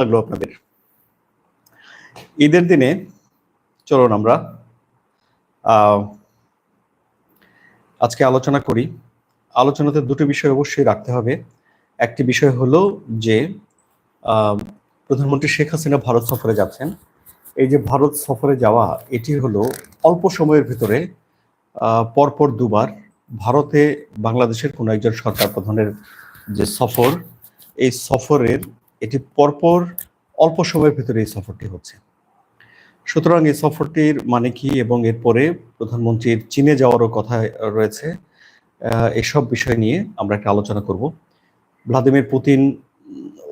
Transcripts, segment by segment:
লাগল আপনাদের। ঈদের দিনে চলুন আমরা আজকে আলোচনা করি। আলোচনাতে দুটো বিষয় অবশ্যই রাখতে হবে। একটি বিষয় হলো যে প্রধানমন্ত্রী শেখ হাসিনা ভারত সফরে যাচ্ছেন। এই যে ভারত সফরে যাওয়া, এটি হলো অল্প সময়ের ভিতরে পরপর দুবার ভারতে বাংলাদেশের কোনো একজন সরকার প্রধানের যে সফর, এই সফরের এটি পরপর অল্প সময়ের ভিতরে এই সফরটি হচ্ছে। সুতরাং এই সফরটির মানে কি এবং এরপরে প্রধানমন্ত্রীর চীনে যাওয়ারও কথা রয়েছে এসব বিষয় নিয়ে আমরা একটা আলোচনা করব। ভ্লাদিমির পুতিন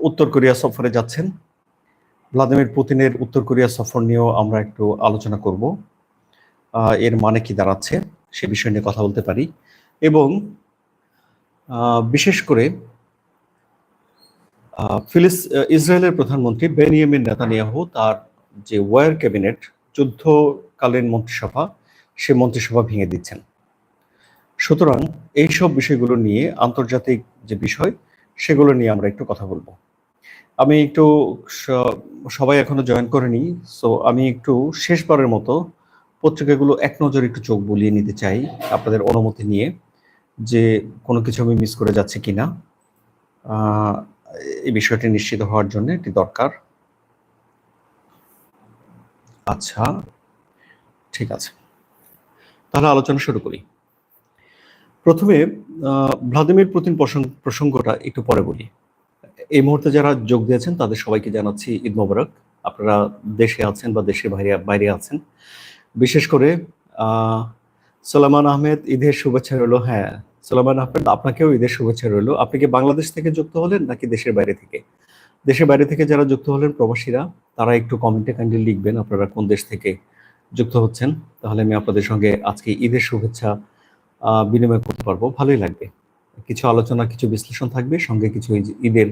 উত্তর কোরিয়া সফরে যাচ্ছেন। ভ্লাদিমির পুতিনের উত্তর কোরিয়া সফর নিয়েও আমরা একটু আলোচনা করব। এর মানে কি দাঁড়াচ্ছে সে বিষয় নিয়ে কথা বলতে পারি এবং বিশেষ করে ফিলিস ইসরায়েলের প্রধানমন্ত্রী বেনিয়ামিন নেতানিয়াহু তার যে ওয়ার ক্যাবিনেট, যুদ্ধকালীন মন্ত্রিসভা, সে মন্ত্রিসভা ভেঙে দিচ্ছেন। সুতরাং এই সব বিষয়গুলো নিয়ে আন্তর্জাতিক যে বিষয়, সেগুলো নিয়ে আমরা একটু কথা বলব। আমি একটু সবাই এখনও জয়েন করেনি, সো আমি একটু শেষবারের মতো পত্রিকাগুলো এক নজর একটু চোখ বুলিয়ে নিতে চাই আপনাদের অনুমতি নিয়ে যে কোনো কিছু আমি মিস করে যাচ্ছি কিনা। এই বিষয়টি নিশ্চিত হওয়ার জন্য এটি দরকার। আচ্ছা ঠিক আছে। তাহলে আলোচনা শুরু করি। প্রথমে ভ্লাদিমির পুতিন প্রসঙ্গটা একটু পরে বলি। এই মুহূর্তে যারা যোগ দিয়েছেন, তাদের সবাইকে জানাচ্ছি ঈদ মোবারক। আপনারা দেশে আছেন বা দেশের বাইরে বাইরে আছেন। বিশেষ করে সোলামান আহমেদ, ঈদের শুভেচ্ছা রইল। হ্যাঁ সোলামান আহমেদ, আপনাকেও ঈদের শুভেচ্ছা রইল। আপনি কি বাংলাদেশ থেকে যুক্ত হলেন নাকি দেশের বাইরে থেকে? দেশের বাইরে থেকে যারা যুক্ত হলেন প্রবাসীরা, তারা একটু কমেন্টে কাইন্ডলি লিখবেন আপনারা কোন দেশ থেকে যুক্ত হচ্ছেন। তাহলে আমি আপনাদের সঙ্গে আজকে ঈদের শুভেচ্ছা বিনিময় করতে পারব। ভালোই লাগবে। কিছু আলোচনা, কিছু বিশ্লেষণ থাকবে। সঙ্গে কিছু ঈদের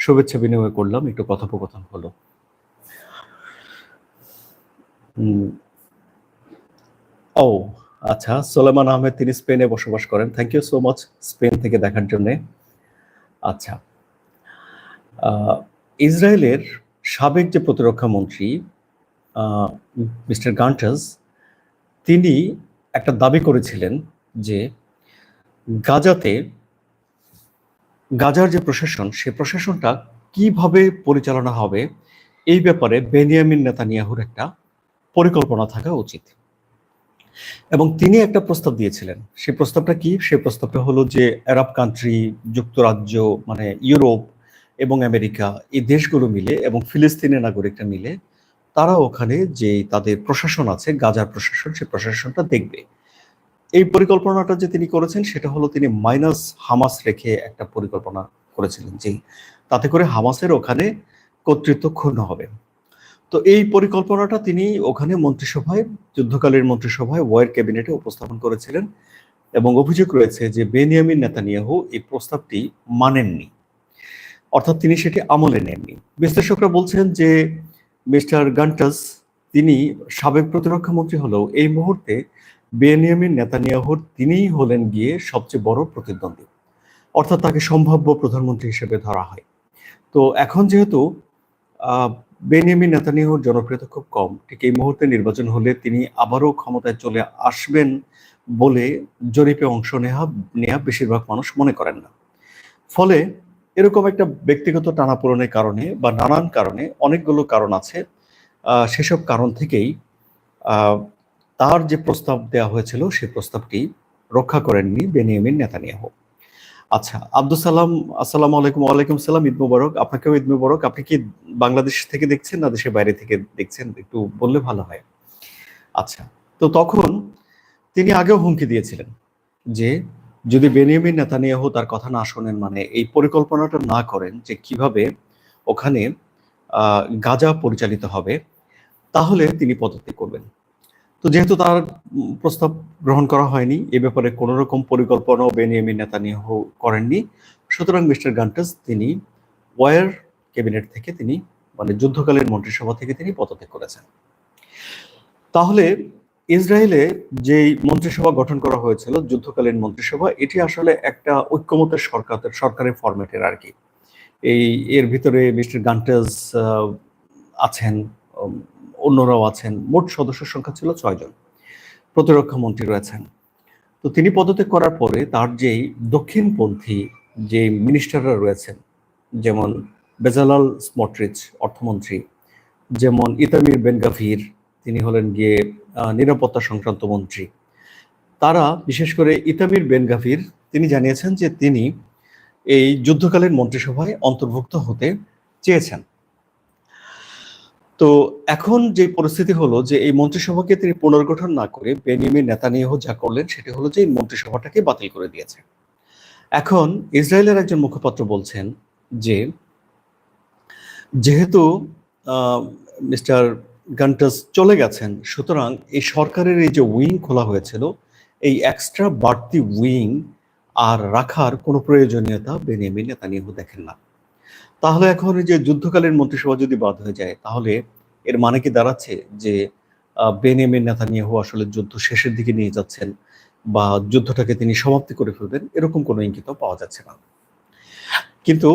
শুভেচ্ছা বিনিময় করলাম। একটু কথোপকথন হলো। ও আচ্ছা সোলেমান আহমেদ, তিনি স্পেনে বসবাস করেন। Thank you so much Spain থেকে দেখার জন্যে। আচ্ছা ইসরায়েলের সাবেক যে প্রতিরক্ষা মন্ত্রী মিস্টার গান্টাস, তিনি একটা দাবি করেছিলেন যে গাজাতে গাজার যে প্রশাসন, সে প্রশাসনটা কীভাবে পরিচালনা হবে, এই ব্যাপারে বেনিয়ামিন নেতানিয়াহুর একটা পরিকল্পনা থাকা উচিত। এবং তিনি একটা প্রস্তাব দিয়েছিলেন। সেই প্রস্তাবটা কি? সেই প্রস্তাবটা হলো যে, আরব কান্ট্রি যুক্তরাজ্য মানে ইউরোপ এবং আমেরিকা এই দেশগুলো মিলে এবং ফিলিস্তিনের নাগরিকরা মিলে তারা ওখানে যে তাদের প্রশাসন আছে, গাজার প্রশাসন সেই প্রশাসনটা দেখবে। এই পরিকল্পনাটা যে তিনি করেছেন, সেটা হলো তিনি মাইনাস হামাস রেখে একটা পরিকল্পনা করেছিলেন যে, তাতে করে হামাসের ওখানে কর্তৃত্ব ক্ষুণ্ণ হবে। তো এই পরিকল্পনাটা তিনি ওখানে মন্ত্রিসভায়, যুদ্ধকালীন মন্ত্রিসভায়, ওয়ার ক্যাবিনেটে উপস্থাপন করেছিলেন এবং অভিযোগ রয়েছে যে বেনিয়ামিন নেতানিয়াহু এই প্রস্তাবটি মানেননি। অর্থাৎ তিনি সেটি আমলে নেননি। বিশ্লেষকরা বলছেন যে মিস্টার গান্টাস, তিনি সাবেক প্রতিরক্ষা মন্ত্রী হলেও এই মুহূর্তে বেনিয়ামিন নেতানিয়াহুর তিনিই হলেন গিয়ে সবচেয়ে বড় প্রতিদ্বন্দ্বী। অর্থাৎ তাকে সম্ভাব্য প্রধানমন্ত্রী হিসেবে ধরা হয়। তো এখন যেহেতু বেনিয়ামিন নেতানিয়াহুর জনপ্রিয়তা খুব কম। ঠিক এই মুহূর্তে নির্বাচন হলে তিনি আবারও ক্ষমতায় চলে আসবেন বলে জরিপে অংশ নেওয়া নেওয়া বেশিরভাগ মানুষ মনে করেন না। ফলে এরকম একটা ব্যক্তিগত টানাপোড়েনের কারণে বা নানান কারণে অনেকগুলো কারণ আছে সেসব কারণ থেকেই তার যে প্রস্তাব দেওয়া হয়েছিল সেই প্রস্তাবটি রক্ষা করেননি বেনিয়ামিন নেতানিয়াহু। আচ্ছা আব্দুল সালাম, আসসালামু আলাইকুম, ওয়ালাইকুম সালাম, ঈদ মুবারক। আপনাকেও ঈদ মুবারক। আপনি কি বাংলাদেশ থেকে দেখছেন না দেশের বাইরে থেকে দেখছেন? একটু বললে ভালো হয়। আচ্ছা তো তখন তিনি আগেও হুমকি দিয়েছিলেন যে, যদি বেনিয়ামিন নেতানিয়াহু তার কথা না শোনেন মানে এই পরিকল্পনাটা না করেন যে কীভাবে ওখানে গাজা পরিচালিত হবে, তাহলে তিনি পদত্যাগ করবেন। তো যেহেতু তার প্রস্তাব গ্রহণ করা হয়নি, এ ব্যাপারে কোনো রকম পরিকল্পনাও বেনিয়ামিন নেতানিয়াহু করেননি। সুতরাং মিস্টার গান্টাস তিনি ওয়ার ক্যাবিনেট থেকে তিনি মানে যুদ্ধকালীন মন্ত্রিসভা থেকে তিনি পদত্যাগ করেছেন। তাহলে ইসরায়েলে যেই মন্ত্রিসভা গঠন করা হয়েছিল, যুদ্ধকালীন মন্ত্রিসভা, এটি আসলে একটা ঐক্যমতের সরকার সরকারের ফরম্যাটের আর কি। এই, এর ভিতরে মিস্টার গান্টাস আছেন অন্যরাও আছেন। মোট সদস্য সংখ্যা ছিল ছয়জন প্রতিরক্ষা মন্ত্রী রয়েছেন। তো তিনি পদত্যাগ করার পরে তার যেই দক্ষিণপন্থী যে মিনিস্টাররা রয়েছেন, যেমন বেজালাল স্মটরিচ, অর্থমন্ত্রী, যেমন ইতামির বেনগাফির তিনি হলেন গিয়ে নিরাপত্তা সংক্রান্ত মন্ত্রী, তারা বিশেষ করে ইতামির বেনগাফির তিনি জানিয়েছেন যে তিনি এই যুদ্ধকালীন মন্ত্রিসভায় অন্তর্ভুক্ত হতে চেয়েছেন। তো এখন যে পরিস্থিতি হলো যে এই মন্ত্রিসভাকে তিনি পুনর্গঠন না করে বেনিয়ামিন নেতানিয়াহু যা করলেন সেটি হলো যে এই মন্ত্রিসভাটাকে বাতিল করে দিয়েছে। এখন ইসরায়েলের একজন মুখপাত্র বলছেন যে যেহেতু মিস্টার গান্টাস চলে গেছেন, সুতরাং এই সরকারের এই যে উইং খোলা হয়েছিল, এই এক্সট্রা বাড়তি উইং আর রাখার কোনো প্রয়োজনীয়তা বেনিয়ামিন নেতানিয়াহু দেখেন না। তাহলে এখন যে যুদ্ধকালীন মন্ত্রিসভা যদি বাদ হয়ে যায়, তাহলে এর মানে কি দাঁড়াচ্ছে? যে বেনিয়ামিন নেতানিয়াহু আসলে যুদ্ধ শেষের দিকে নিয়ে যাচ্ছেন বা যুদ্ধটাকে তিনি সমাপ্তি করে ফেলবেন, এরকম কোনো ইঙ্গিত পাওয়া যাচ্ছে না। কিন্তু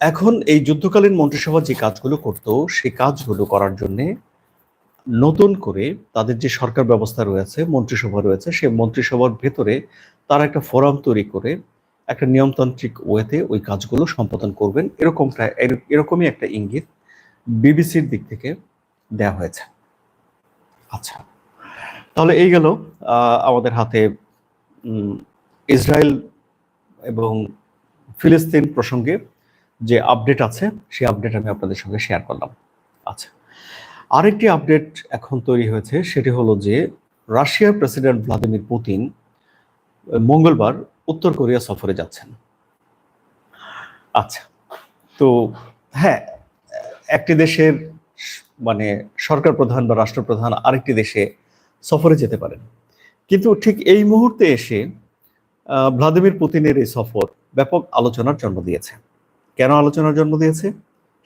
এখন এই যুদ্ধকালীন মন্ত্রিসভা যে কাজগুলো করতো, সেই কাজগুলো করার জন্য নতুন করে তাদের যে সরকার ব্যবস্থা রয়েছে, মন্ত্রিসভা রয়েছে সেই মন্ত্রিসভার ভেতরে তারা একটা ফোরাম তৈরি করে একটা নিয়মতান্ত্রিক ওয়েতে ওই কাজগুলো সম্পাদন করবেন। এরকমটা এরকমই একটা ইঙ্গিত বিবিসির দিক থেকে দেয়া হয়েছে। আচ্ছা তাহলে এই গেল আমাদের হাতে ইসরায়েল এবং ফিলিস্তিন প্রসঙ্গে যে আপডেট আছে, সেই আপডেট আমি আপনাদের সঙ্গে শেয়ার করলাম। আচ্ছা আরেকটি আপডেট এখন তৈরি হয়েছে, সেটি হলো যে রাশিয়ার প্রেসিডেন্ট ভ্লাদিমির পুতিন মঙ্গলবার উত্তর কোরিয়া সফরে যাচ্ছেন। আচ্ছা তো হ্যাঁ একটি দেশের মানে সরকার প্রধান বা রাষ্ট্রপ্রধান আরেকটি দেশে সফরে যেতে পারেন। কিন্তু ঠিক এই মুহূর্তে এসে ভ্লাদিমির পুতিনের এই সফর ব্যাপক আলোচনার জন্ম দিয়েছে। কেন আলোচনার জন্ম দিয়েছে?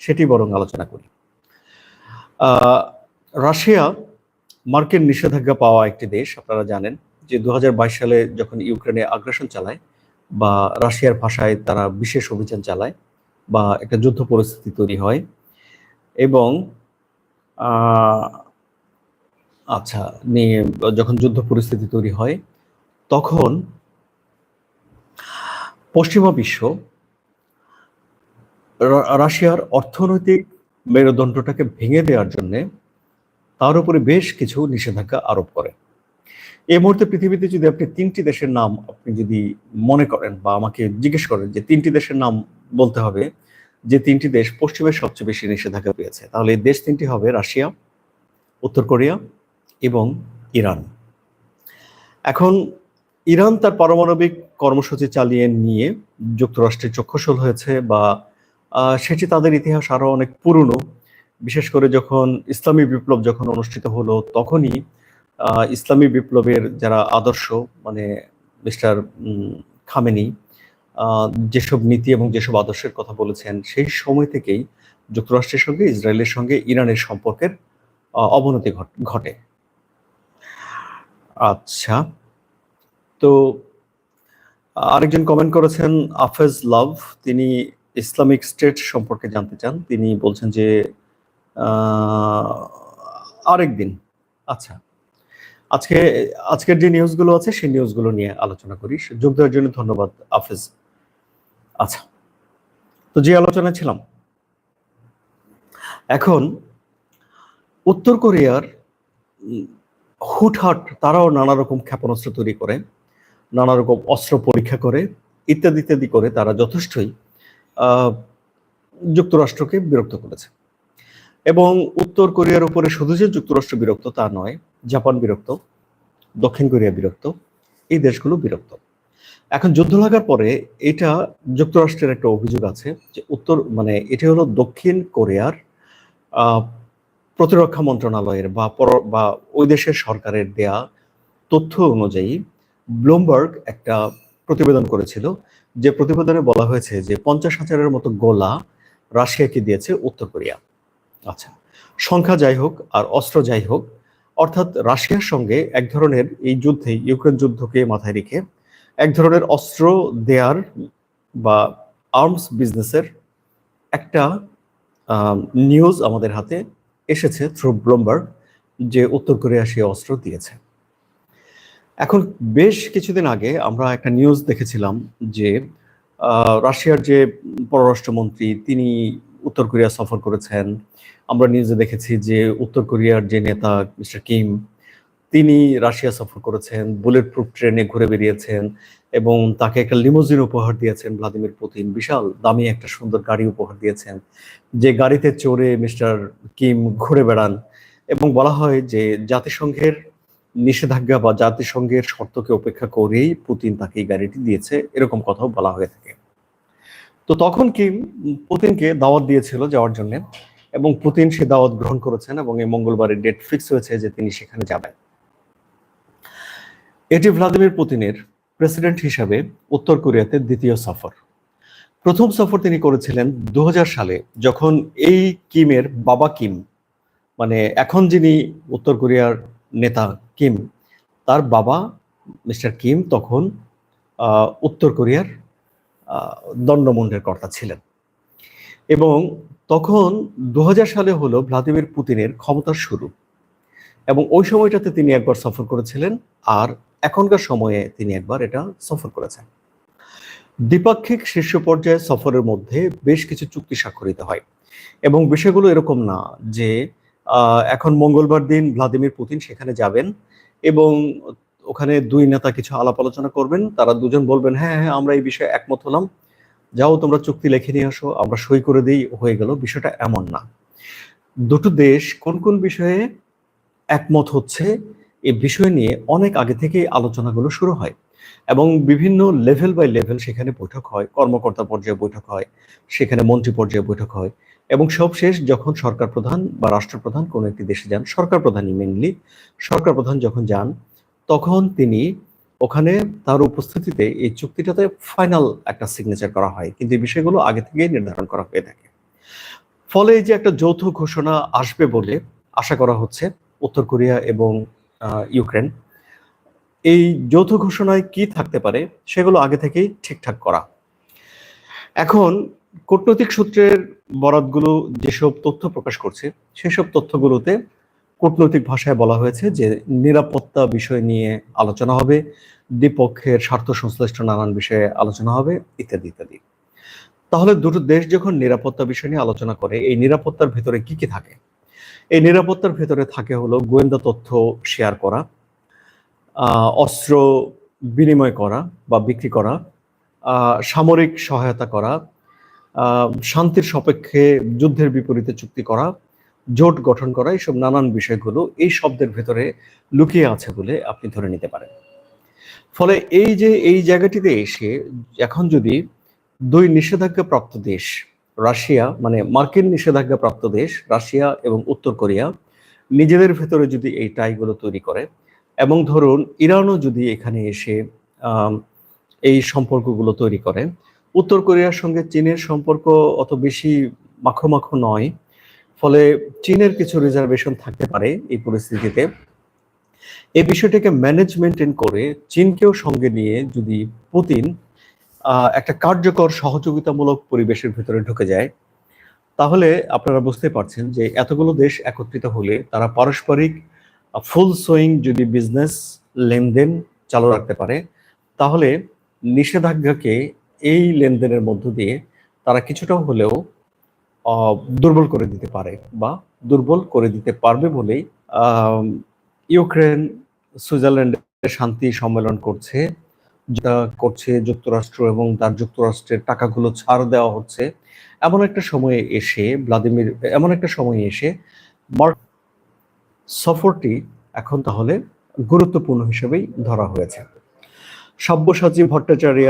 সেটি বরং আলোচনা করি। রাশিয়া মার্কিন নিষেধাজ্ঞা পাওয়া একটি দেশ, আপনারা জানেন যে দু হাজার বাইশ সালে যখন ইউক্রেনে আগ্রাসন চালায় বা রাশিয়ার ভাষায় তারা বিশেষ অভিযান চালায় বা একটা যুদ্ধ পরিস্থিতি তৈরি হয় এবং আচ্ছা নিয়ে যখন যুদ্ধ পরিস্থিতি তৈরি হয়, তখন পশ্চিমা বিশ্ব রাশিয়ার অর্থনৈতিক মেরুদণ্ডটাকে ভেঙে দেওয়ার জন্য তার উপরে বেশ কিছু নিষেধাজ্ঞা আরোপ করে। এই মুহূর্তে পৃথিবীতে যদি আপনি তিনটি দেশের নাম আপনি যদি মনে করেন বা আমাকে জিজ্ঞেস করেন যে তিনটি দেশের নাম বলতে হবে, যে তিনটি দেশ পশ্চিমের সবচেয়ে বেশি নিষেধাজ্ঞা পেয়েছে, তাহলে এই দেশ তিনটি হবে রাশিয়া, উত্তর কোরিয়া এবং ইরান। এখন ইরান তার পারমাণবিক কর্মসূচি চালিয়ে নিয়ে যুক্তরাষ্ট্রের চক্ষুশল হয়েছে বা সেটি তাদের ইতিহাস আরও অনেক পুরনো। বিশেষ করে যখন ইসলামী বিপ্লব যখন অনুষ্ঠিত হলো, তখনই ইসলামী বিপ্লবের যারা আদর্শ মানে মিস্টার খামেনি যেসব নীতি এবং যেসব আদর্শের কথা বলেছেন, সেই সময় থেকেই যুক্তরাষ্ট্রের সঙ্গে, ইসরায়েলের সঙ্গে, ইরানের সম্পর্কের অবনতি ঘটে আচ্ছা। তো আরেকজন কমেন্ট করেছেন, আফেজ লাভ, তিনি ইসলামিক স্টেট সম্পর্কে জানতে চান। তিনি বলছেন যে আরেক দিন আচ্ছা। আজকে, আজকের যে নিউজগুলো আছে, সেই নিউজগুলো নিয়ে আলোচনা করি। যোগ দেওয়ার জন্য ধন্যবাদ আফেজ আচ্ছা তো যে আলোচনা ছিলাম, এখন উত্তর কোরিয়ার হুটহাট তারাও নানা রকম ক্ষেপণাস্ত্র তৈরি করে নানা রকম অস্ত্র পরীক্ষা করে, ইত্যাদি ইত্যাদি করে তারা যথেষ্টই যুক্তরাষ্ট্রকে বিরক্ত করেছে। এবং উত্তর কোরিয়ার উপরে শুধু যে যুক্তরাষ্ট্র বিরক্ত তা নয় জাপান বিরক্ত, দক্ষিণ কোরিয়া বিরক্ত, এই দেশগুলো বিরক্ত। এখন যুদ্ধ লাগার পরে এটা যুক্তরাষ্ট্রের একটা অভিযোগ আছে যে উত্তর মানে এটা হলো দক্ষিণ কোরিয়ার প্রতিরক্ষা মন্ত্রণালয়ের বা বা ওই দেশের সরকারের দেয়া তথ্য অনুযায়ী ব্লুমবার্গ একটা প্রতিবেদন করেছিল, যে প্রতিবেদনে বলা হয়েছে যে পঞ্চাশ হাজারের মতো গোলা রাশিয়াকে দিয়েছে উত্তর কোরিয়া। আচ্ছা সংখ্যা যাই হোক আর অস্ত্র যাই হোক অর্থাৎ রাশিয়ার সঙ্গে এক ধরনের এই যুদ্ধে, ইউক্রেন যুদ্ধকে মাথায় রেখে এক ধরনের অস্ত্র দেয়ার বা আর্মস বিজনেসের একটা নিউজ আমাদের হাতে এসেছে থ্রু ব্লুমবার্গ, যে উত্তর কোরিয়া সে অস্ত্র দিয়েছে। এখন বেশ কিছুদিন আগে আমরা একটা নিউজ দেখেছিলাম যে রাশিয়ার যে পররাষ্ট্রমন্ত্রী, তিনি উত্তর কোরিয়া সফর করেছেন। আমরা নিউজে দেখেছি যে উত্তর কোরিয়ার যে নেতা মিস্টার কিম, তিনি রাশিয়া সফর করেছেন বুলেট প্রুফ ট্রেনে ঘুরে বেরিয়েছেন এবং তাকে একটা লিমোজিন উপহার দিয়েছেন ভ্লাদিমির পুতিন। বিশাল, দামি একটা সুন্দর গাড়ি উপহার দিয়েছেন, যে গাড়িতে চড়ে মিস্টার কিম ঘুরে বেড়ান এবং বলা হয় যে জাতিসংঘের নিষেধাজ্ঞা বা জাতিসংঘের শর্তকে উপেক্ষা করেই পুতিন তাকে এই গাড়িটি দিয়েছে, এরকম কথাও বলা হয়ে থাকে। তো তখন কিম পুতিনকে দাওয়াত দিয়েছিল যাওয়ার জন্য এবং পুতিন সে দাওয়াত গ্রহণ করেছেন এবং এই মঙ্গলবারের ডেট ফিক্স হয়েছে যে তিনি সেখানে যাবেন। এটি ভ্লাদিমির পুতিনের প্রেসিডেন্ট হিসাবে উত্তর কোরিয়াতে দ্বিতীয় সফর। প্রথম সফর তিনি করেছিলেন দু হাজার সালে যখন এই কিমের বাবা কিম মানে এখন যিনি উত্তর কোরিয়ার নেতা কিম, তার বাবা মিস্টার কিম তখন উত্তর কোরিয়ার দণ্ডমুণ্ডের কর্তা ছিলেন। এবং তখন দু হাজার সালে হলো ভ্লাদিমির পুতিনের ক্ষমতার শুরু। এবং ওই সময়টাতে তিনি একবার সফর করেছিলেন আর এখনকার সময়ে তিনি একবার এটা সফর করেছেন। দ্বিপাক্ষিক শীর্ষ পর্যায়ে সফরের মধ্যে বেশ কিছু চুক্তি স্বাক্ষরিত হয়। এবং বিষয়গুলো এরকম না যে এখন মঙ্গলবার দিন ভ্লাদিমির পুতিন সেখানে যাবেন এবং ওখানে দুই নেতা কিছু আলাপ আলোচনা করবেন, তারা দুজন বলবেন হ্যাঁ হ্যাঁ আমরা এই বিষয়ে একমত হলাম। যাও, তোমরা চুক্তি লিখে নিয়ে আসো, আমরা সই করে দিই। হয়ে গেল, বিষয়টা এমন না। দুটো দেশ কোন কোন বিষয়ে একমত হচ্ছে এই বিষয় নিয়ে অনেক আগে থেকে আলোচনাগুলো শুরু হয় এবং বিভিন্ন লেভেল বাই লেভেল সেখানে বৈঠক হয়, কর্মকর্তা পর্যায়ে বৈঠক হয়, সেখানে মন্ত্রী পর্যায়ে বৈঠক হয় এবং সবশেষ যখন সরকার প্রধান বা রাষ্ট্রপ্রধান কোনো একটি দেশে যান, সরকার প্রধানই মেনলি সরকার প্রধান যখন যান তখন তিনি ওখানে তার উপস্থিতিতে এই চুক্তিটাতে ফাইনাল একটা সিগনেচার করা হয়। কিন্তু এই বিষয়গুলো আগে থেকেই নির্ধারণ করা হয়ে থাকে। ফলে এই যে একটা যৌথ ঘোষণা আসবে বলে আশা করা হচ্ছে উত্তর কোরিয়া এবং ইউক্রেন, এই যৌথ ঘোষণায় কি থাকতে পারে সেগুলো আগে থেকেই ঠিকঠাক করা। এখন কূটনৈতিক সূত্রের বরাতগুলো যেসব তথ্য প্রকাশ করছে, সেসব তথ্যগুলোতে কূটনৈতিক ভাষায় বলা হয়েছে যে নিরাপত্তা বিষয় নিয়ে আলোচনা হবে, দ্বিপক্ষের স্বার্থ সংশ্লিষ্ট নানান বিষয়ে আলোচনা হবে, ইত্যাদি ইত্যাদি। তাহলে দুটো দেশ যখন নিরাপত্তা বিষয় নিয়ে আলোচনা করে, এই নিরাপত্তার ভেতরে কি কি থাকে? এই নিরাপত্তার ভেতরে থাকে হলো গোয়েন্দা তথ্য শেয়ার করা অস্ত্র বিনিময় করা বা বিক্রি করা সামরিক সহায়তা করা শান্তির সপক্ষে যুদ্ধের বিপরীতে চুক্তি করা জোট গঠন করা, এইসব নানান বিষয়গুলো এই শব্দের ভেতরে লুকিয়ে আছে বলে আপনি ধরে নিতে পারেন। ফলে এই যে, এই জায়গাটিতে এসে এখন যদি দুই নিষেধাজ্ঞা প্রাপ্ত দেশ, রাশিয়া মানে মার্কিন নিষেধাজ্ঞা প্রাপ্ত দেশ, রাশিয়া এবং উত্তর কোরিয়া, নিজেদের ভেতরে যদি এই টাইগুলো তৈরি করে এবং ধরুন ইরানও যদি এখানে এসে এই সম্পর্কগুলো তৈরি করে, উত্তর কোরিয়ার সঙ্গে চীনের সম্পর্ক অত বেশি মাখো মাখো নয় ফলে চীনের কিছু রিজার্ভেশন থাকতে পারে এই পরিস্থিতিতে। এই বিষয়টাকে ম্যানেজ মেনটেন করে চীনকেও সঙ্গে নিয়ে যদি পুতিন একটা কার্যকর সহযোগিতামূলক পরিবেশের ভেতরে ঢুকে যায়, তাহলে আপনারা বুঝতে পারছেন যে এতগুলো দেশ একত্রিত হলে তারা পারস্পরিক ফুল সোয়িং যদি বিজনেস লেনদেন চালু রাখতে পারে, তাহলে নিষেধাজ্ঞাকে এই লেনদেনের মধ্য দিয়ে তারা কিছুটা হলেও দুর্বল করে দিতে পারে বা দুর্বল করে দিতে পারবে বলেই ইউক্রেন, সুইজারল্যান্ডে শান্তি সম্মেলন করছে যেটা করছে যুক্তরাষ্ট্র এবং তার যুক্তরাষ্ট্রের টাকাগুলো ছাড় দেওয়া হচ্ছে। এমন একটা সময়ে এসে ভ্লাদিমির, এমন একটা সময়ে এসে মার্ক সফরটি এখন তাহলে গুরুত্বপূর্ণ হিসেবেই ধরা হয়েছে। সব্যসাচী ভট্টাচার্য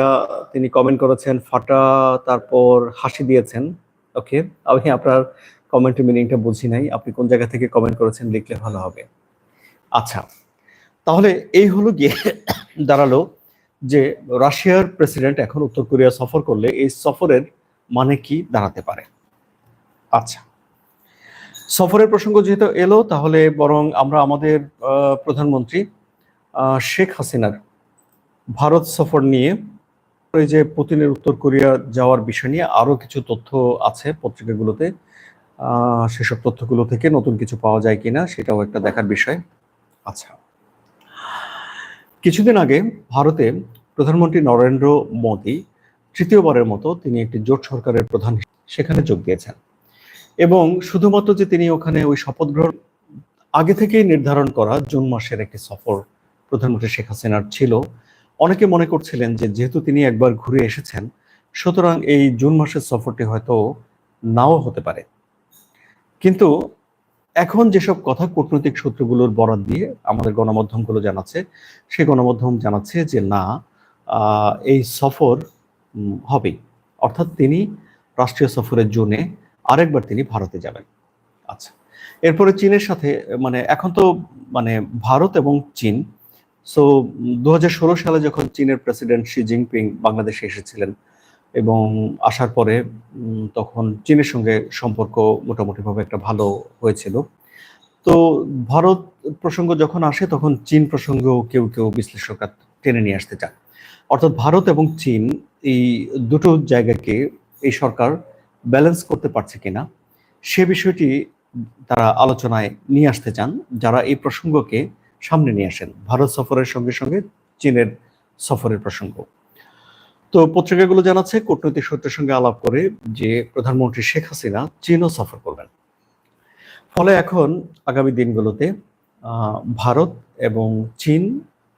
তিনি কমেন্ট করেছেন, ফাটা, তারপর হাসি দিয়েছেন। ওকে? আমি আপনার কমেন্টের মিনিংটা বুঝি নাই। আপনি কোন জায়গা থেকে কমেন্ট করেছেন লিখলে ভালো হবে। আচ্ছা তাহলে এই হলো গিয়ে দাঁড়াল যে রাশিয়ার প্রেসিডেন্ট এখন উত্তর কোরিয়া সফর করলে এই সফরের মানে কি দাঁড়াতে পারে? আচ্ছা সফরের প্রসঙ্গ যেহেতু এলো, তাহলে বরং আমরা আমাদের প্রধানমন্ত্রী শেখ হাসিনার ভারত সফর নিয়ে এই যে পুতিনের উত্তর কোরিয়া যাওয়ার বিষয় নিয়ে আরও কিছু তথ্য আছে পত্রিকাগুলোতে। সেসব তথ্যগুলো থেকে নতুন কিছু পাওয়া যায় কিনা সেটাও একটা দেখার বিষয়। আচ্ছা। কিছুদিন আগে ভারতে প্রধানমন্ত্রী নরেন্দ্র মোদী তৃতীয়বারের মতো তিনি একটি জোট সরকারের প্রধান সেখানে যোগ দিয়েছেন। এবং শুধুমাত্র যে তিনি ওখানে ওই শপথ গ্রহণ আগে থেকেই নির্ধারণ করা জুন মাসের একটি সফর প্রধানমন্ত্রী শেখ হাসিনার ছিল অনেকে মনে করছিলেন যে যেহেতু তিনি একবার ঘুরে এসেছেন, সুতরাং এই জুন মাসের সফরটি হয়তো নাও হতে পারে। কিন্তু এখন যেসব কথা কূটনৈতিক সূত্রগুলোর বরাদ দিয়ে আমাদের গণমাধ্যমগুলো জানাচ্ছে, সেই গণমাধ্যম জানাচ্ছে যে না এই সফর হবেই। অর্থাৎ তিনি রাষ্ট্রীয় সফরের জন্যে আরেকবার তিনি ভারতে যাবেন। আচ্ছা এরপরে চীনের সাথে মানে এখন তো মানে ভারত এবং চীন সো দু হাজার ষোলো সালে যখন চীনের প্রেসিডেন্ট শি জিনপিং বাংলাদেশে এসেছিলেন এবং আসার পরে তখন চীনের সঙ্গে সম্পর্ক মোটামুটিভাবে একটা ভালো হয়েছিল। তো ভারত প্রসঙ্গ যখন আসে, তখন চীন প্রসঙ্গেও কেউ কেউ বিশ্লেষকরা টেনে নিয়ে আসতে চান। অর্থাৎ ভারত এবং চীন এই দুটো জায়গাকে এই সরকার ব্যালেন্স করতে পারছে কিনা, সে বিষয়টি তারা আলোচনায় নিয়ে আসতে চান, যারা এই প্রসঙ্গকে সামনে নিয়ে আসেন। ভারত সফরের সঙ্গে সঙ্গে চীনের সফরের প্রসঙ্গ। তো পত্রিকাগুলো জানাচ্ছে, কূটনৈতিক সূত্রের সঙ্গে আলাপ করে যে প্রধানমন্ত্রী শেখ হাসিনা চীনও সফর করবেন। ফলে এখন আগামী দিনগুলোতে ভারত এবং চীন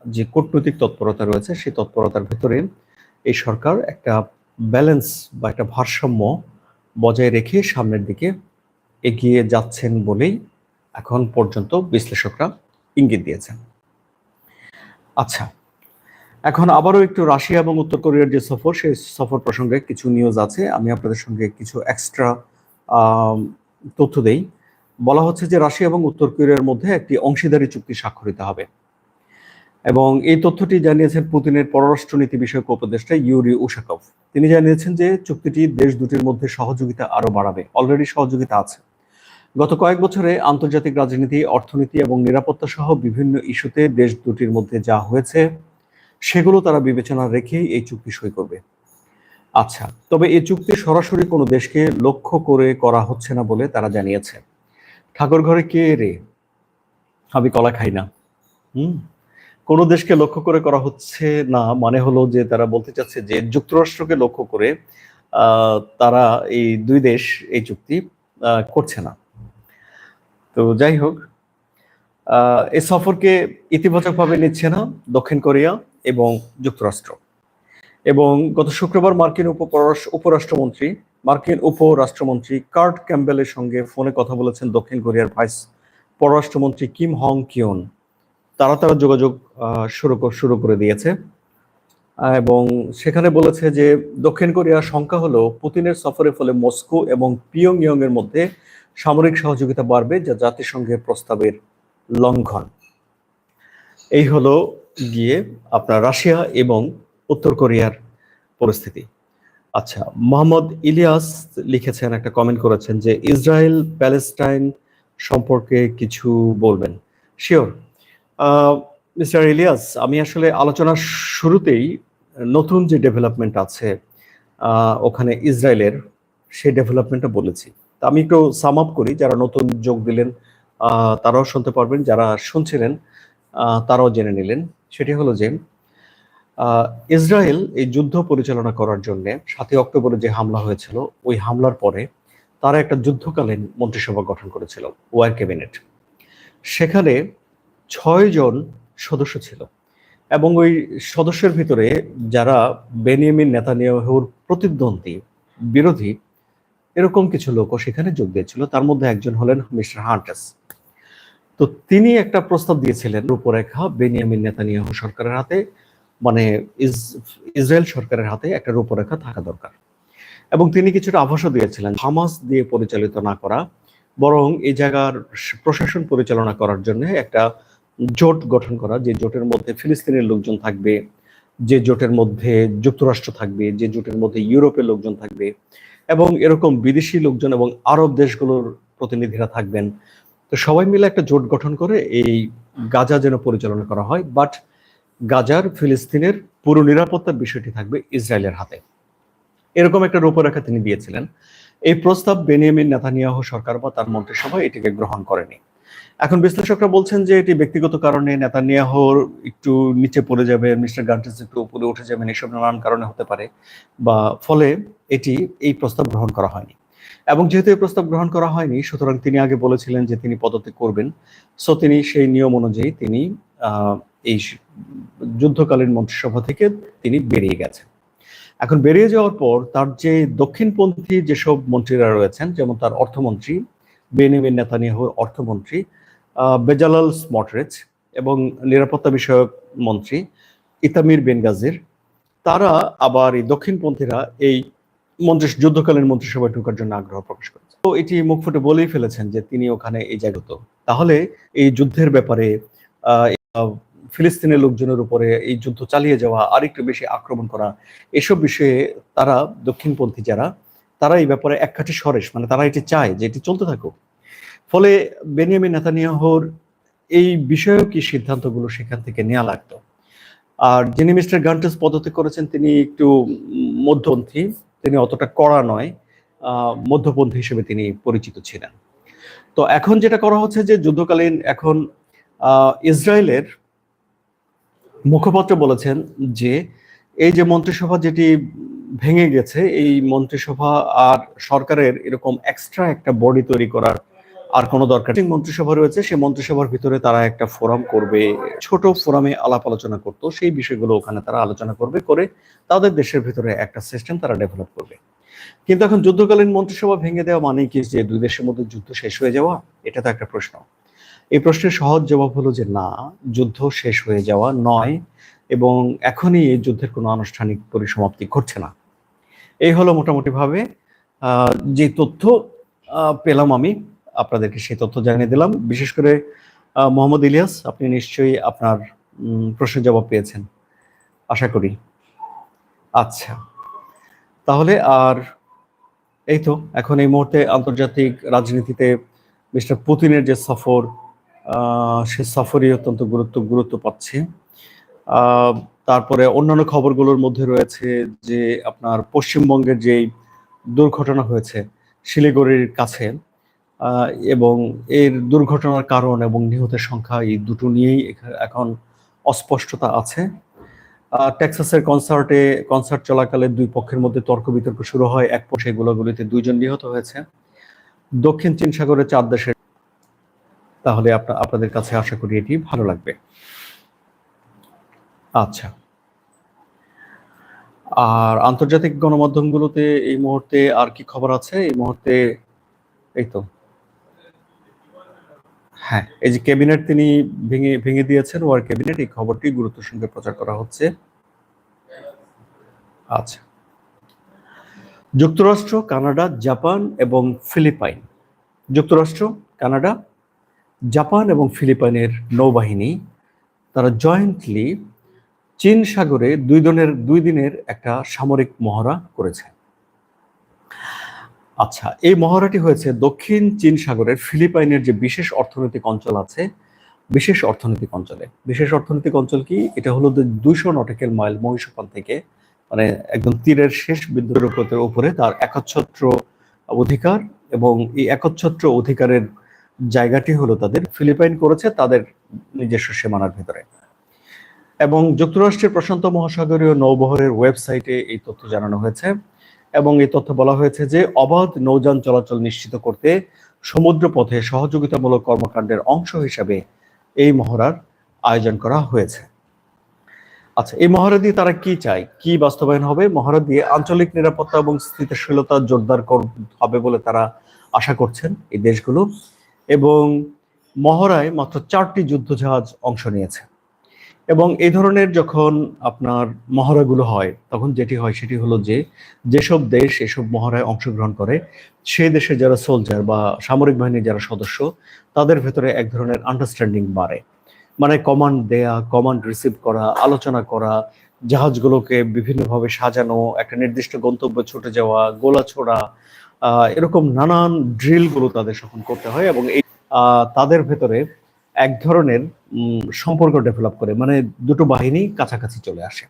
যে কূটনৈতিক তৎপরতা রয়েছে, সেই তৎপরতার ভেতরে এই সরকার একটা ব্যালেন্স বা একটা ভারসাম্য বজায় রেখে সামনের দিকে এগিয়ে যাচ্ছেন বলেই এখন পর্যন্ত বিশ্লেষকরা ইঙ্গিত দিয়েছেন। আচ্ছা এখন আবারও একটু রাশিয়া এবং উত্তর কোরিয়ার যে সফর, সেই সফর প্রসঙ্গে কিছু নিউজ আছে। আমি আপনাদের সঙ্গে কিছু এক্সট্রা তথ্য দেই। বলা হচ্ছে যে রাশিয়া এবং উত্তর কোরিয়ার মধ্যে একটি অংশীদারি চুক্তি স্বাক্ষরিত হবে। এবং এই তথ্যটি জানিয়েছেন পুতিনের পররাষ্ট্রনীতি বিষয়ক উপদেষ্টা ইউরি উশাকভ তিনি জানিয়েছেন যে চুক্তিটি দেশ দুটির মধ্যে সহযোগিতা আরও বাড়াবে। অলরেডি সহযোগিতা আছে। গত কয়েক বছরে আন্তর্জাতিক রাজনীতি, অর্থনীতি এবং নিরাপত্তা সহ বিভিন্ন ইস্যুতে দেশ দুটির মধ্যে যা হয়েছে, সেগুলো তারা বিবেচনা রেখেই এই চুক্তি সই করবে। আচ্ছা তবে এই চুক্তি সরাসরি কোনো দেশকে লক্ষ্য করে করা হচ্ছে না বলে তারা জানিয়েছে। ঠাকুর ঘরে কে রে? আমি কলা খাই না। হুম? কোনো দেশকে লক্ষ্য করে করা হচ্ছে না মানে হলো যে তারা বলতে চাচ্ছে যে যুক্তরাষ্ট্রকে লক্ষ্য করে তারা এই দুই দেশ এই চুক্তি করছে না। তো যাই হোক এই সফরকে ইতিবাচকভাবে নিচ্ছে না দক্ষিণ কোরিয়া এবং যুক্তরাষ্ট্র। এবং গত শুক্রবার মার্কিন উপরাষ্ট্রমন্ত্রী মার্কিন উপরাষ্ট্রমন্ত্রী কার্ট ক্যাম্বেলের সঙ্গে ফোনে কথা বলেছেন দক্ষিণ কোরিয়ার ভাইস পররাষ্ট্রমন্ত্রী কিম হং কিয়ন তারা তারা যোগাযোগ শুরু শুরু করে দিয়েছে। এবং সেখানে বলেছে যে দক্ষিণ কোরিয়ার সংখ্যা হলো পুতিনের সফরের ফলে মস্কো এবং পিয়ং ইয়ং এর মধ্যে সামরিক সহযোগিতা বাড়বে যা জাতিসংঘের প্রস্তাবের লঙ্ঘন। এই হলো গিয়ে আপনার রাশিয়া এবং উত্তর কোরিয়ার পরিস্থিতি। আচ্ছা মোহাম্মদ ইলিয়াস লিখেছেন, একটা কমেন্ট করেছেন যে ইসরায়েল প্যালেস্টাইন সম্পর্কে কিছু বলবেন। শিওর মিস্টার ইলিয়াস, আমি আসলে আলোচনার শুরুতেই নতুন যে ডেভেলপমেন্ট আছে ওখানে ইসরায়েলের, সেই ডেভেলপমেন্টটা বলেছি। আমি একটু সাম আপ করি, যারা নতুন যোগ দিলেন তারাও শুনতে পারবেন, যারা শুনছিলেন তারাও জেনে নিলেন। সেটি হলো যে ইসরায়েল এই যুদ্ধ পরিচালনা করার জন্য সাতই অক্টোবরে যে হামলা হয়েছিল, ওই হামলার পরে তারা একটা যুদ্ধকালীন মন্ত্রিসভা গঠন করেছিল, ওয়ার ক্যাবিনেট। সেখানে ছয় জন সদস্য ছিল এবং ওই সদস্যের ভিতরে যারা বেনিয়ামিন নেতানিয়াহুর প্রতিদ্বন্দ্বী বিরোধী এরকম কিছু লোকও সেখানে যোগ দিয়েছিল। তার মধ্যে একজন হলেন মিস্টার হান্টাস। তো তিনি একটা প্রস্তাব দিয়েছিলেন রূপরেখা বেনিয়ামিন নেতানিয়াহু সরকারের হাতে মানে ইসরায়েল সরকারের হাতে একটা রূপরেখা থাকা দরকার। এবং তিনি কিছুটা আভাসও দিয়েছিলেন হামাস দিয়ে পরিচালিত না করা, বরং এই জায়গার প্রশাসন পরিচালনা করার জন্য একটা জোট গঠন করা, যে জোটের মধ্যে ফিলিস্তিনের লোকজন থাকবে, যে জোটের মধ্যে যুক্তরাষ্ট্র থাকবে, যে জোটের মধ্যে ইউরোপের লোকজন থাকবে এবং এরকম বিদেশি লোকজন এবং আরব দেশগুলোর প্রতিনিধিরা থাকবেন। তো সবাই মিলে একটা জোট গঠন করে এই গাজা যেন পরিচালনা করা হয় বাট গাজার, ফিলিস্তিনের পুরো নিরাপত্তার বিষয়টি থাকবে ইসরায়েলের হাতে। এরকম একটা রূপরেখা তিনি দিয়েছিলেন। এই প্রস্তাব বেনিয়ামিন নেতানিয়াহ সরকার বা তার মন্ত্রিসভা এটিকে গ্রহণ করেনি। এখন বিশ্লেষকরা বলছেন যে এটি ব্যক্তিগত কারণে নেতানিয়াহুর একটু নিচে পড়ে যাবে, মিস্টার গান্টেস একটু উপরে উঠে যাবেন, এসব নানান কারণে হতে পারে বা ফলে এটি এই প্রস্তাব গ্রহণ করা হয়নি। এবং যেহেতু এই প্রস্তাব গ্রহণ করা হয়নি, সুতরাং তিনি আগে বলেছিলেন যে তিনি পদত্যাগ করবেন। সো তিনি সেই নিয়ম অনুযায়ী তিনি এই যুদ্ধকালীন মন্ত্রিসভা থেকে তিনি বেরিয়ে গেছেন। এখন বেরিয়ে যাওয়ার পর তার যে দক্ষিণপন্থী যেসব মন্ত্রীরা রয়েছেন, যেমন তার অর্থমন্ত্রী, বেনিমিন নেতানিয়াহুর অর্থমন্ত্রী বেজালাল স্মটরেজ এবং নিরাপত্তা বিষয়ক মন্ত্রী ইতামির বেনগাজির তারা আবার এই দক্ষিণপন্থীরা এই মন্ত্রী যুদ্ধকালীন মন্ত্রিসভায় ঢোকার জন্য আগ্রহ প্রকাশ করেছে। তো এটি মুখ ফুটে বলেই ফেলেছেন যে তিনি ওখানে এই জায়গাত তাহলে এই যুদ্ধের ব্যাপারে ফিলিস্তিনের লোকজনের উপরে এই যুদ্ধ চালিয়ে যাওয়া, আরেকটু বেশি আক্রমণ করা, এসব বিষয়ে তারা দক্ষিণপন্থী যারা, তারা এই ব্যাপারে এক এককাঠি সরেস মানে তারা এটি চায় যে এটি চলতে থাকুক। ফলে বেনিয়ামিন নেতানিয়াহুর এই বিষয়েও কি সিদ্ধান্তগুলো সেখান থেকে নেওয়া লাগতো? আর যিনি মিস্টার গান্টেস পদত্যাগ করেছেন, তিনি একটু মধ্যপন্থী, তিনি অতটা কড়া নয় মধ্যপন্থী হিসেবে তিনি পরিচিত ছিলেন। তো এখন যেটা করা হচ্ছে যে, যুদ্ধকালীন এখন ইসরায়েলের মুখপাত্র বলেছেন যে, এই যে মন্ত্রিসভা যেটি ভেঙে গেছে, এই মন্ত্রিসভা আর সরকারের এরকম এক্সট্রা একটা বডি তৈরি করার আর কোনো দরকার। মন্ত্রিসভা রয়েছে সেই মন্ত্রিসভার ভিতরে তারা একটা ফোরাম করবে। ছোট ফোরামে আলাপ আলোচনা করতো সেই বিষয়গুলো ওখানে তারা আলোচনা করবে করে তাদের দেশের ভিতরে একটা সিস্টেম তারা ডেভেলপ করবে। কিন্তু এখন যুদ্ধকালীন মন্ত্রিসভা ভেঙে দেওয়া মানে কি যে দুই দেশের মধ্যে যুদ্ধ শেষ হয়ে যাওয়া? এটা তো একটা প্রশ্ন। এই প্রশ্নের সহজ জবাব হলো যে না যুদ্ধ শেষ হয়ে যাওয়া নয় এবং এখনই এই যুদ্ধের কোনো আনুষ্ঠানিক পরিসমাপ্তি ঘটছে না। এই হলো মোটামুটি ভাবে আহ, যে তথ্য পেলাম আমি। আপনাদেরকে সেই তথ্য জানিয়ে দিলাম। বিশেষ করে মোহাম্মদ ইলিয়াস, আপনি নিশ্চয়ই আপনার প্রশ্নের জবাব পেয়েছেন। আশা করি। আচ্ছা। তাহলে আর এই তো, এখন এই মুহূর্তে আন্তর্জাতিক রাজনীতিতে মিস্টার পুতিনের যে সফর সে সফরই অত্যন্ত গুরুত্ব গুরুত্ব পাচ্ছে। তারপরে অন্যান্য খবরগুলোর মধ্যে রয়েছে যে আপনার পশ্চিমবঙ্গের যেই দুর্ঘটনা হয়েছে, শিলিগুড়ির কাছে এবং এর দুর্ঘটনার কারণ এবং নিহতের সংখ্যা এই দুটো নিয়েই এখা- এখন অস্পষ্টতা আছে। টেক্সাসের কনসার্টে কনসার্ট চলাকালে দুই পক্ষের মধ্যে তর্ক বিতর্ক শুরু হয়। এক পক্ষে গোলাগুলিতে দুইজন নিহত হয়েছে। দক্ষিণ চীন সাগরে চার দেশের তাহলে আপনা- আপনাদের কাছে আশা করি এটি ভালো লাগবে। আচ্ছা। আর আন্তর্জাতিক গণমাধ্যমগুলোতে এই মুহূর্তে আর কি খবর আছে? এই মুহূর্তে এই তো। হ্যাঁ। এই যে ক্যাবিনেট তিনি ভেঙে ভেঙে দিয়েছেন, ওয়ার ক্যাবিনেট, এই খবরটি গুরুত্বের সঙ্গে প্রচার করা হচ্ছে। আচ্ছা। যুক্তরাষ্ট্র, কানাডা, জাপান এবং ফিলিপাইন। যুক্তরাষ্ট্র, কানাডা, জাপান এবং ফিলিপাইনের নৌবাহিনী, তারা জয়েন্টলি চীন সাগরে দুই দিনের দুই দিনের একটা সামরিক মহড়া করেছে। আচ্ছা এই মহড়াটি হয়েছে দক্ষিণ চীন সাগরের ফিলিপাইনের যে বিশেষ অর্থনৈতিক অঞ্চল আছে, বিশেষ অর্থনৈতিক অঞ্চলে। বিশেষ অর্থনৈতিক অঞ্চল কি? এটা হলো দুইশো নটিক্যাল মাইল মহিষপান থেকে মানে একদম তীরের শেষ বিদ্যুতের উপরে তার একচ্ছত্র অধিকার এবং এই একচ্ছত্র অধিকারের জায়গাটি হলো তাদের ফিলিপাইন করেছে তাদের নিজস্ব সীমানার ভিতরে। এবং যুক্তরাষ্ট্রের প্রশান্ত মহাসাগরীয় নৌবহরের ওয়েবসাইটে এই তথ্য জানানো হয়েছে। এবং এই তথ্য বলা হয়েছে যে অবাধ নৌযান চলাচল নিশ্চিত করতে সমুদ্র পথে সহযোগিতামূলক কর্মকাণ্ডের অংশ হিসাবে এই মহড়ার আয়োজন করা হয়েছে। আচ্ছা এই মহড়া দিয়ে তারা কি চায়? কি বাস্তবায়ন হবে? মহড়া দিয়ে আঞ্চলিক নিরাপত্তা এবং স্থিতিশীলতা জোরদার হবে বলে তারা আশা করছেন এই দেশগুলো। এবং মহড়ায় মাত্র চারটি যুদ্ধজাহাজ অংশ নিয়েছে। এবং এই ধরনের যখন আপনার মহড়াগুলো হয়, তখন যেটি হয় সেটি হলো যে, যেসব দেশ এসব মহড়ায় অংশগ্রহণ করে সেই দেশে যারা সোলজার বা সামরিক বাহিনীর যারা সদস্য, তাদের ভেতরে এক ধরনের আন্ডারস্ট্যান্ডিং বাড়ে। মানে কমান্ড দেয়া কমান্ড রিসিভ করা, আলোচনা করা, জাহাজগুলোকে বিভিন্নভাবে সাজানো, একটা নির্দিষ্ট গন্তব্যে ছুটে যাওয়া, গোলা ছোড়া এরকম নানান ড্রিলগুলো তাদের তখন করতে হয় এবং এই তাদের ভেতরে এক ধরনের সম্পর্ক ডেভেলপ করে মানে দুটো বাহিনী কাছাকাছি চলে আসে।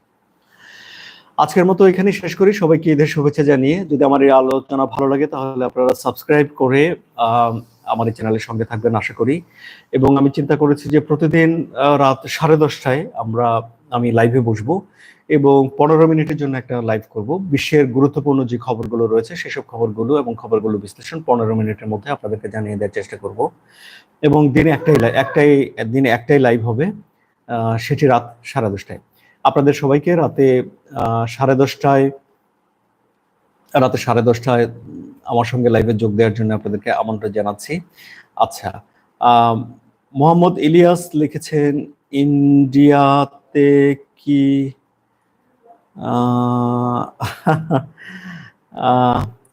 আজকের মতো এখানে শেষ করি। সবাইকে ঈদের শুভেচ্ছা জানিয়ে, যদি আমার এই আলোচনা ভালো লাগে, তাহলে আপনারা সাবস্ক্রাইব করে আমার এই চ্যানেলের সঙ্গে থাকবেন, আশা করি। এবং আমি চিন্তা করেছি যে প্রতিদিন রাত সাড়ে দশটায় আমরা আমি লাইভে বসবো এবং পনেরো মিনিটের জন্য একটা লাইভ করব। বিশ্বের গুরুত্বপূর্ণ যে খবরগুলো রয়েছে, সেসব খবরগুলো এবং খবরগুলো বিশ্লেষণ পনেরো মিনিটের মধ্যে আপনাদেরকে জানিয়ে দেওয়ার চেষ্টা করব। এবং দিনে একটাই একটাই, দিনে একটাই লাইভ হবে সেটি রাত সাড়ে দশটায়। আপনাদের সবাইকে রাতে সাড়ে দশটায়, রাতে সাড়ে দশটায় আমার সঙ্গে লাইভে যোগ দেওয়ার জন্য আপনাদেরকে আমন্ত্রণ জানাচ্ছি। আচ্ছা মোহাম্মদ ইলিয়াস লিখেছেন ইন্ডিয়াতে কি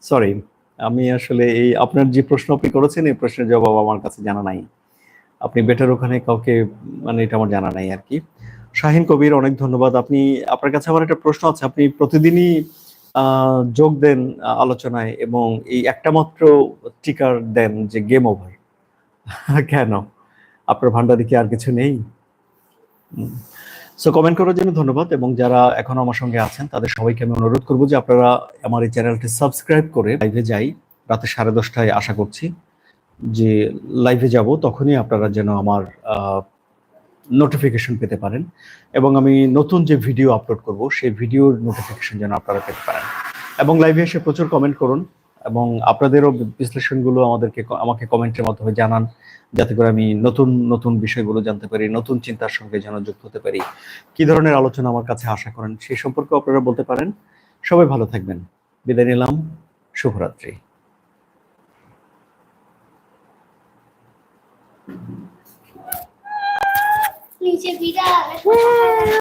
সরি আমি আসলে এই আপনার যে প্রশ্ন আপনি করেছেন, এই প্রশ্নের জবাব আমার কাছে জানা নাই। আপনি বেটার ওখানে কাউকে মানে এটা আমার জানা নাই আর কি। শাহিন কবির, অনেক ধন্যবাদ। আপনি, আপনার কাছে আমার একটা প্রশ্ন আছে। আপনি প্রতিদিনই যোগ দেন আলোচনায় এবং এই একটা মাত্র টিকার দেন যে গেম ওভার কেন? আপনার ভান্ডারে কি আর কিছু নেই? সো কমেন্ট করার জন্য ধন্যবাদ এবং যারা এখনও আমার সঙ্গে আছেন, তাদের সবাইকে আমি অনুরোধ করব যে আপনারা আমার এই চ্যানেলটি সাবস্ক্রাইব করে লাইভে যাই। রাতে সাড়ে দশটায় আশা করছি যে লাইভে যাব, তখনই আপনারা যেন আমার নোটিফিকেশন পেতে পারেন এবং আমি নতুন যে ভিডিও আপলোড করব, সেই ভিডিওর নোটিফিকেশন যেন আপনারা পেতে পারেন। এবং লাইভে এসে প্রচুর কমেন্ট করুন। এবং আপনাদেরও বিশ্লেষণগুলো আমাদেরকে আমাকে কমেন্টের মাধ্যমে জানান, যাতে করে আমি নতুন নতুন বিষয়গুলো জানতে পারি, নতুন চিন্তার সঙ্গে যেন যুক্ত হতে পারি। কি ধরনের আলোচনা আমার কাছে আশা করেন সেই সম্পর্কে আপনারা বলতে পারেন। সবাই ভালো থাকবেন। বিদায় নিলাম। শুভরাত্রি। নিচে বিড়াল